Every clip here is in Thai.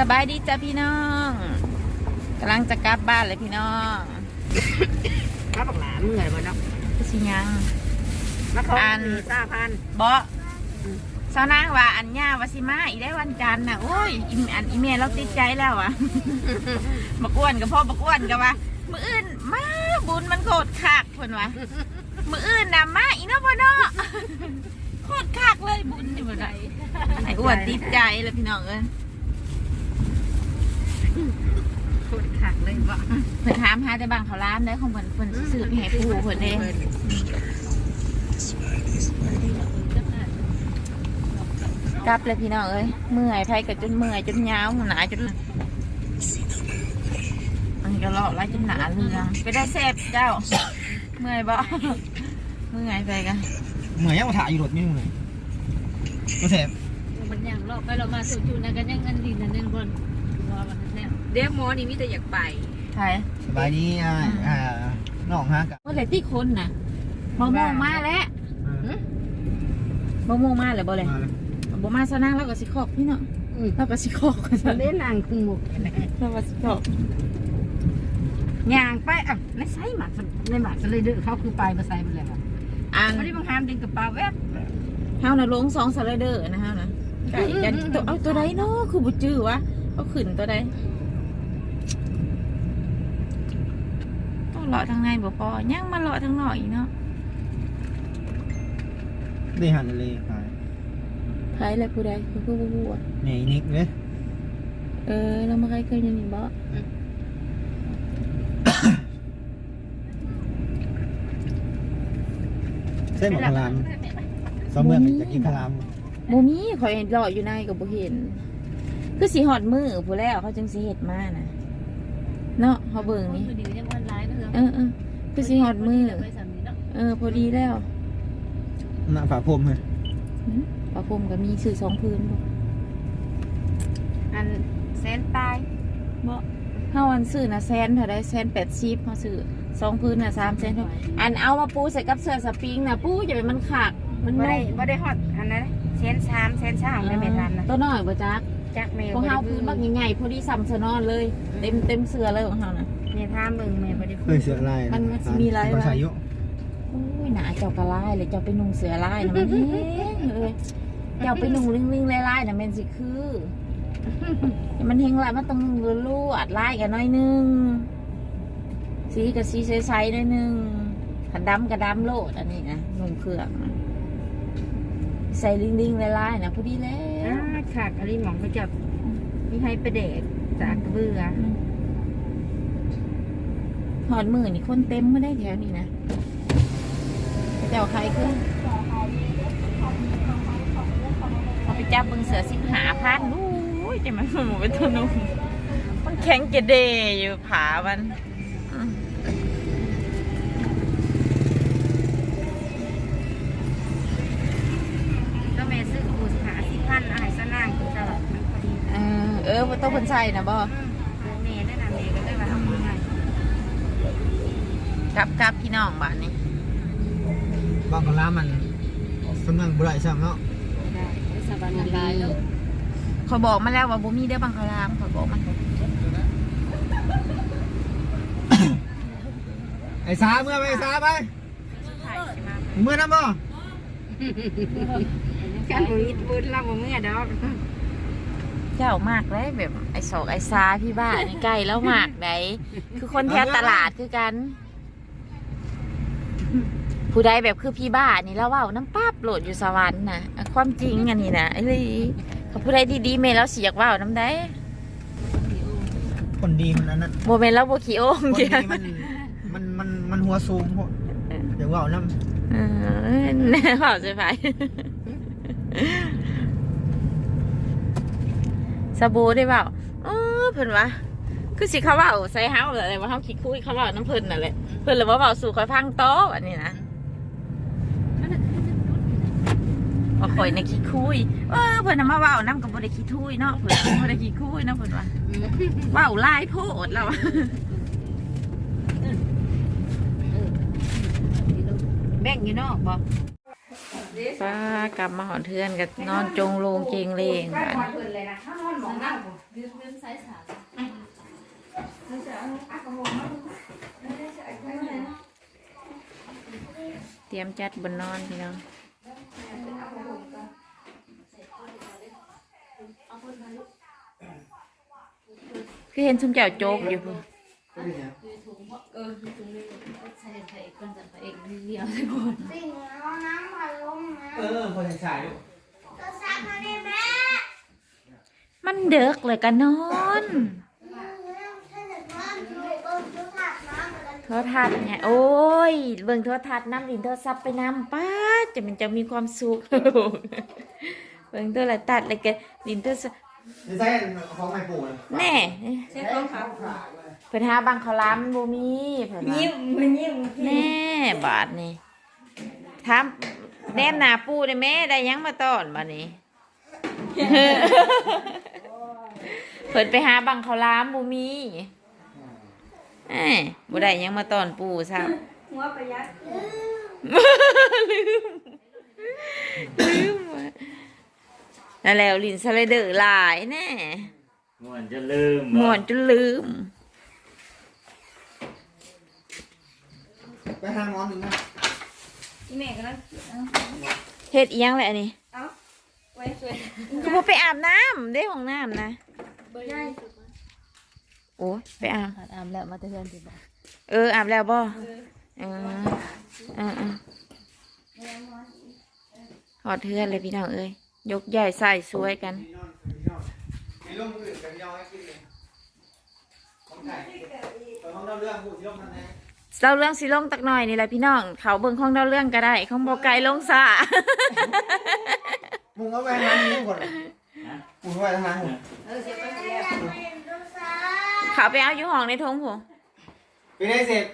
สบายดีจ้ะพี่น้องกำลังจะกลับบ้านเลยพี่น้องรับบักหลาเมื่อยบ่เนาะก็สิยังมาขออันสี่สาพันบอสาวนางว่าอันย่าวาสิมาอีได้วันจันทร์น่ะโอ้ยอีอันอีเมลเราติดใจแล้วอะบักอ้วนกับพ่อบักอ้วนกับว่ามืออื่นมาบุญมันโคตรคักเพิ่นว่ามืออื่นน่ะมาอีเนาะพ่อเนาะโคตรคักเลยบุญนี่บ่ได้ไอ้อ้วนติดใจเลยพี่น้องเอ้ย โคตรขักเลยบ่เพิ่นถามหาแต่บางเขาวร้านได้ของเพิ่นเพิ่นสิซื้อไปให้ปู่เพิ่นเด้กลับเลยพี่น้องเอ้ยเมื่อยไผก็จนเมื่อยจนยาวหนาจนอันนี้ก็เลาะไล่จนหนาเรืองไปได้เสพเจ้า เมื่อยบ่เมื่อยไปกันเหมือนยังมาถ่ายอยู่รถนี่มึงเลยมาเสพมันยังรอบไปเรามาสู่จุดนะกันยังเงินดินนั่นเองบนว่ามันแน่ เดี๋ยวหมอนี่มีแต่อยากไปใช่สบายดีอ่าอ่าน้องฮะกับเมื่อไหร่ที่คนน่ะมะม่วงมาแล้วมะม่วงมาเลยบ่เลยมาเลยบ่มาซะนั่งแล้วก็สิขอกพี่เนาะอืมแล้วก็สิขอกซะเล่นนางคุงหมกแล้วก็สิขอกย่างไปอะในไซหมักในหมักก็เลยเดือเขาคือไปมาใส่ไปเลยว่ะอันวันนี้บางฮามดึงกระเป๋าแวบเฮาน่ะลงสองสไลเดอร์นะเฮานะไก่ยันตัวเอาตัวใดเนาะคือบ่จื้อวะเอาขึ้นตัวใดต้อง เลาะทางในบ่พอยังมาเลาะทางนอกอีกเนาะได้หันเลยขายใครและผู้ใดคือผู้ผู้อะเนี่ยอีนิกเลยเออเรามาใครเคยยังนี่บ่เส้นหมอกพลามสองเมืองจากกินพลามบ่มีข่อยเลาะอยู่ในก็บ่เห็น คือสิฮอดมือผู้แล้วเขาจึงสิเฮ็ดมาน่ะเนาะเฮาเบิ่งนี่ เออเออคือสิฮอดมือ ไปสามีเนาะเออ พอดีแล้วหน้าฝาพรมเลยหืมปลาพรมก็มีซื้อสองพื้นบ่อันแสนตายบ่เฮาอันซื้อน่ะแสนเท่าใดแสน80เฮาซื้อสองพื้นน่ะ3แสนเท่าอันเอามาปูใส่กับเสื้อสปริงน่ะปูอย่าไปมันขาดมันบ่นุ่ได้มบ่ได้ฮอดอันนั้นแสนสามแสนสามไม่แม่ทันนะตัวน้อยบ่จักจักแม่ของเฮาพื้นบักใหญ่ๆพอดีซ้ำซะนอนเลย เต็มเต็มเสื้อเลยของเฮาน่ะ แม่ทามเบิ่งแม่บ่ได้เคยเสือลายมันมันมีลาย ภาษายุโอ้ยหนาเจ้ากะลายเลยเจ้าไปนุ่งเสื้อลายน่ะมันแห้งเลยเจ้าไปนุ่งลิงๆลายๆน่ะแม่นสิคือแต่มันเฮงลายมันต้องลู่อัดลายกันหน่อยนึงสีกับสีใสๆหน่อยนึงขันดำกับดำโลดอันนี้นะนุ่งเครื่องน่ะใส่ลิงๆลายๆนะพอดีแล้ว อ่าขาดอะไรหมองก็จะมีให้ไปเด็กจากกระเบือ หอดมือนี่คนเต็มไม่ได้แถวนี้นะเจ้าใครขึ้นเขาไปจับเบึงเสือสิบหาพันนู้ยจะมันหมูเป็นตัวนุ่มมันแข็งเกระเดอยู่ผามันอืมก็แม่ซื้อกูหาสิพันอาหารสนางกูจะแบบมันพอดีเออเออมันต้องคนใส่นะบ่ กลับกลับพี่น้องบ้านนี้บางกะลามันสำเมืองบุไรซ้ำเนาะได้ไปสาบานกันร้ายแล้วเขาบอกมาแล้วว่าบ่มีเด้อบังคลามเขาบอกมันไอ้สาเมื่อไปไอ้สาไปถ่ายใช่ไหมเมื่อน้ำบ่กันบุญบุญเราบ่เมื่อดอกเจ้ามากเลยแบบไอ้สอกไอ้ซาพี่บ้านี่ใกล้แล้วมากไหนคือคนแถวตลาดคือกัน ผู้ใดแบบคือพี่บ้านี่แล้วว่าน้ำป้าบโหลดอยู่สวรรค์นะอะความจริงอันนี้นะไอ้ลีเขาผู้ใดดีๆเมย์แล้วเสียกว่าวน้ำได้คนดีมันอันนั้นโมเมนต์แล้วโบขี้โอ่งคนเดีดียวมันมันมันมันหัวสูงพวกเดี๋ยวว่าเอาน้เออแน่เปล่าใช่ไหมสบู่ได้เปล่าเออเพิ่นวะคือสิเขาเว่าใส่เฮาอะไรว่าเฮาคิดคุยเขาเว่าน้ำเพิ่นนั่นแหละเพิ่นเลยว่าเบาสู่คอยพังโต๊ะอันนี้นะ ว่าข่อยในะคิดคุย เออเพิ่นน่ะมาเว้าน้ำกับบ่ได้คิดคุยเนาะเพิ่นบ่ได้คิดคุยเนาะเพิ่นว่าเว้าหลายโพดแล้วอะแบ่งอยู่นอกบ่ป้ากลับมาหอนเทือนกับนอนจงโลงเจงเลงกันเตรียมจัดบนนอนพี่น้อง คือเห็นชุมเจ้าโจกอยู่พุ่นก็ดีนะคือถุงเออคือถุงเลยใส่ใส่ก่อนจะไปเองเดียวใส่หมดสิ่งเอาน้ำมาลงนะเออพอใช้ลูกก็ซักมาได้แม่มันเด็กเลยกันนอนถ้องดูสักน้ำกันโทรทัศน์เนี่ยโอ้ย เบิ่งโทรทัศน์น้ำดินโทรศัพท์ไปน้ำป้าจะมันจะมีความสุขเบิ่งโทรทัศน์เลยแกดินโทรศัพท์ จะใช้ของไม้ปูนะแน่ใช่ต้องครับเพิ่นหาบางข้าวหลามมันบ่มีเพิ่นว่ายิ้มมันยิ้มแน่บาทนี่ถามแนมหน้าปูได้แม่ได้หยังมาต้อนบัดนี้ เพิ่นไปหาบังข้าวหลามบ่มีเอ้ยบ่ได้หยังมาต้อนปูซะหัวประหยัดลืมลืมว่ะ นั่นแล้วลินสไลเดอร์หลายแน่ม่วนจะลืมม่วนจนลืม ไปหาหมอนหนึ่งนะอีแม่ก็แล้วเฮ็ดอีหยังแหละอันนี้เอาไว้สวยคือบ่ไปอาบน้ำได้ของน้ำนะ เบอร์ใหญ่โอ้ยไปอาบขาดอามแล้วมาเตือนสิบอกเอออาบแล้วบ่เออเออเออหอดเทือนเลยพี่น้องเอ้ย ยกใหญ่ใส่สวยกันมีร่มอื่นกันยอให้กินเลยของไก่เปิดห้องเล่าเรื่องพูดที่ร่มนั่นเองเล่าเรื่องสิลงตักหน่อยนี่แหละพี่น้อง เขาเบิ่งของเล่าเรื่องก็ได้ของบ่ไก่ลงซามึงเอาไปทางนี้ก่อนมึงเอาไปทางนี้เออเสร็จไปไม่แล้วได้ไม่ได้ดูสักเขาไปเอาอยู่ห้องในทงผมไปได้เสร็จ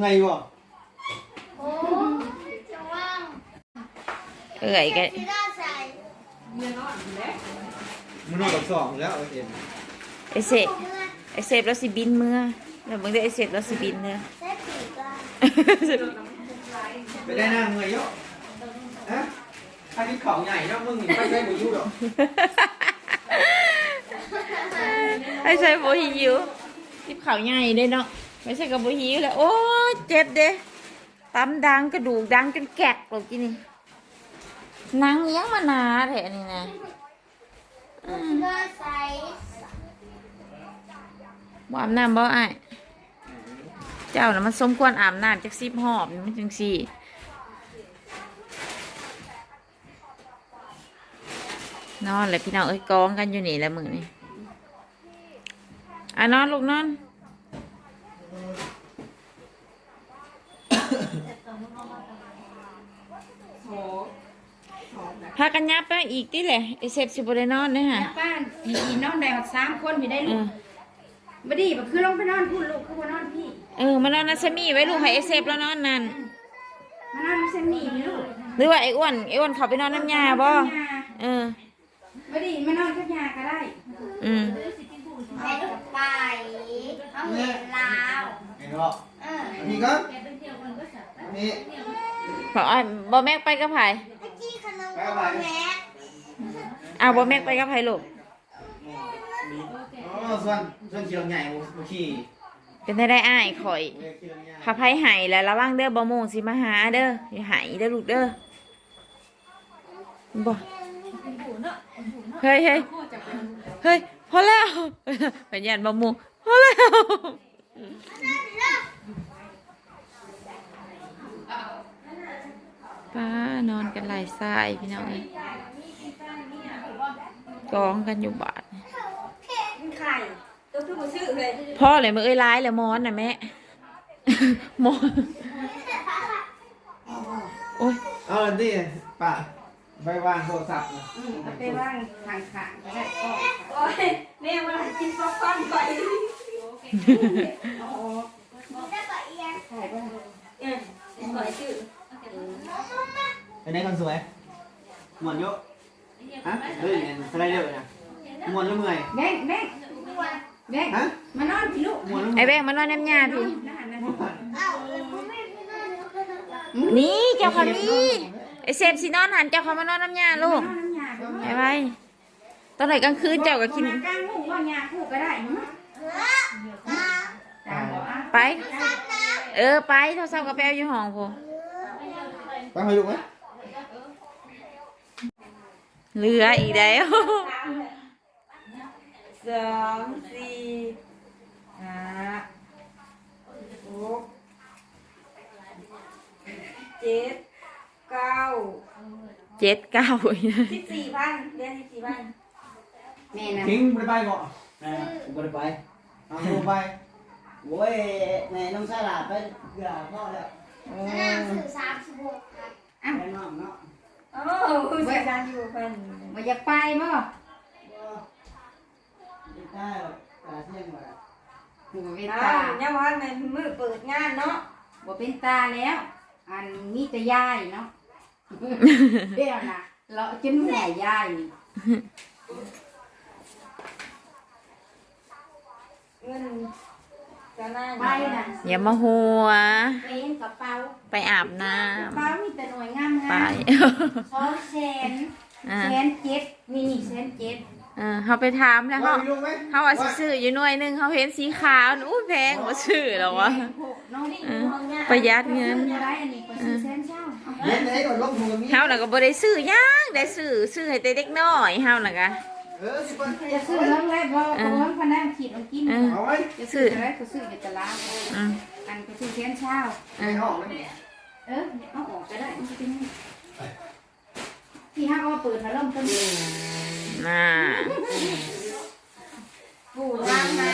ไงบ่โอ้จะว่างเอ้ยก็ที่ได้ใส่เงิน นอนอยู่แล้วมึงนอนกับสองแล้วเอ็มไอเสพไอเสพแล้วสิบินเมื่อแล้วมึงได้ไอเสพแล้วสิบินเมื่อเซ็ตผีกันไปได้หน้าเงยเยอะฮะถ้าที่เขาใหญ่เนาะมึงไม่ได้บุยุ่หรอกไอใส่โบหิวทิพเขาใหญ่เด้เนาะไม่ใช่กับโบหิวแล้วโอ้ยเจ็บเด้ตำดังกระดูกดังจนแกกหรอกกิน นี่หนังเลี้ยงมานาแท้นี่นะที่ได้ใส่บ่อาบน้ำบ่อ้ายเจ้าน่ะมันสมควรอาบน้ำจากสิบหอบนี่มันจังสี่นอนเลยพี่น้องเอ้ยกองกันอยู่นี่แหละมือนี่อะนอนลูกนอนโอ้โหแบบ พากันยับไปอีกที่แหละไอเซฟสิบได้นอนเด้อฮะป้านอีนอนได้หอดสามคนพี่ได้เอลูกอบ่ดีบ่คือลงไปนอนพูดลูกคือบ่นอนพี่ เออมานอนนัสมีไว้ลูกให้ไอเซฟแล้วนอนนั่นมานอนเส้นหมี่พี่ลูกหรือว่าไออ้วนไออ้วนเขาไปนอนน้ำยาบ่เออบ่ดีมานอนกับยาก็ได้ อืมใส่กับไปเขาเห็นลาวเห็นบ่เออนี่ก็นี่บอกอ้อยบ่แม็กไปกับไผตะ กี้ขนมของแม่อ้าวบ่แม็กไปกับไผลูกอ๋อส่วนส่วนเชียงใหญ่บุขี้เป็นได้ได้อ้ายข่อยเชียงใหญ่ข้าไผไห้แล้วระวังเด้อบ่โมงสิมาหาเด้ออย่าไห้เด้อลูกเด้อบ่เฮ้ยเฮ้ยเฮ้ยพอแล้วเป็นยันบ่โมงพอแล้ว ป้านอนกันหลายสายพี่น้องเอ้ยกองกันอยู่บ้านไข่ตัวคือบ่ซื้อเลยพ่อเลยมือเอ้ยร้ายเลยมอนน่ะแม่มอนโอ้ยเอาอันนี้ป่ะไปวางโทรศัพท์นะอืมเอาไปว่างทางข้างก็ได้ก็โอ้ยแม่ว่ากินป๊อปคอร์นก่อนโอ้โหได้ปะเอียนใช่ป่ะเออก่อยชื่อ เป็นไงคนสวยหมวนเยอะฮะเฮ้ยสไลเดอร์นะหมวนแล้วเมื่อยแม่งแม่งแม่งฮะ มานอนพี่ลูกหมวนแล้วไอ้เมื่อยแบงค์มานอนน้ำยาพี่นะฮะนะเอ้าแล้วผมไม่ไปนอนแล้วก็นอนนี่เจ้าเขานี่ไอ้เซฟสินอนหันเจ้าเขามานอนน้ำยาลูกนอนน้ำยาไปไว้ตอนไหนกลางคืนเจ้าก็กิน กลางหูว่ายาคู่ก็ได้หึตามบอกอะไป เออไปโทรศัพท์กับแปลอยู่ห้องพู ไปหอยลูกไหมเหลืออีกแล้วสองสี่ห้าหกเจ็ดเก้าเจ็ดเก้าสิบสี่พันเดือนสิบสี่พันแม่นะทิ้งไปไปก่อนนะผมไปไปเอาลงไปโว้ยแม่น้องสลัดไปเกลือพ่อแล้วสนามสื่อสามสิบหก ครับแม่น้องเนาะโอ้เสียการอยู่เพิ่นมาอยากไปบ่ไม่ได้หรอกตาเที่ยงมาหัวเป็นตาเนี่ยว่ามันมือเปิดงานเนาะบ่เป็นตาแล้ว อันมีแต่ยายเนาะเดี๋ยวนะเราจนแม่ยายนี่เงินจะน่า ไปนะอย่ามาหัวเป็นกระเป๋าไปอาบน้กระเป๋ามีแต่หน่วยงามำไป งามสองแสนอ่า แสนเจ็ดนี่นี่แสนเจ็ดเออเขาไปถามแล้วเขามีลูกไหมเขาว่าสิซื้ออยู่หน่วยหนึงเขาเห็นสีขาวอู้แพงบ่ซื้อหรอวะน้องนี่เออน้องเนี่ยประหยัดเงินอะไรอันนี้ก็ซื้อแสนเช้าเล่นไหนก่อนลงมือมีเฮาน่ะก็บ่ได้ซื้อหยังได้ซื้อซื้อให้แต่เด็กน้อยเฮาน่ะก็ เออสิบคนจะซื้อเรื่องอะไรบ่เพราะว่าพนักขีดมันกินเออเอาไว้จะซื้ออะไรก็ซื้ออยู่ตลาดอืมอันก็ซื้อแสนเช้าในห้องนั่นเออเอาออกก็ได้มันจะเป็นที่ห้าเอาเปิดมาเริ่มต้นน่าปูร่างมา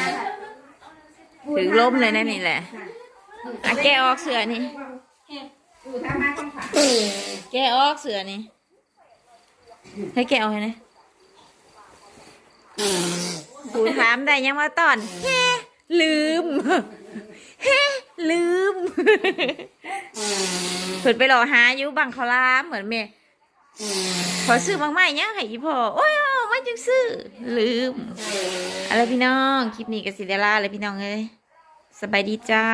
ถึงล้มเลยนะนี่แหละอะแกะออกเสือนี่ปูทำมาต้องผ่าแกะออกเสือนี่ให้แกะออกให้หน่อย ผูถามได้ยังว่าตอนเฮ้ลืมเฮ้ลืมเพิ่นไปรอหาอยู่บังเขาลามเหมือนแม่ขอซื้อบางไม้ยังให้อีพ่อโอ้ยไม่จังซื้อ ลืมอะไรพี่น้อง คลิปนี้ก็สิได้ลาเลยพี่น้องเอ้ยสบายดีจ้า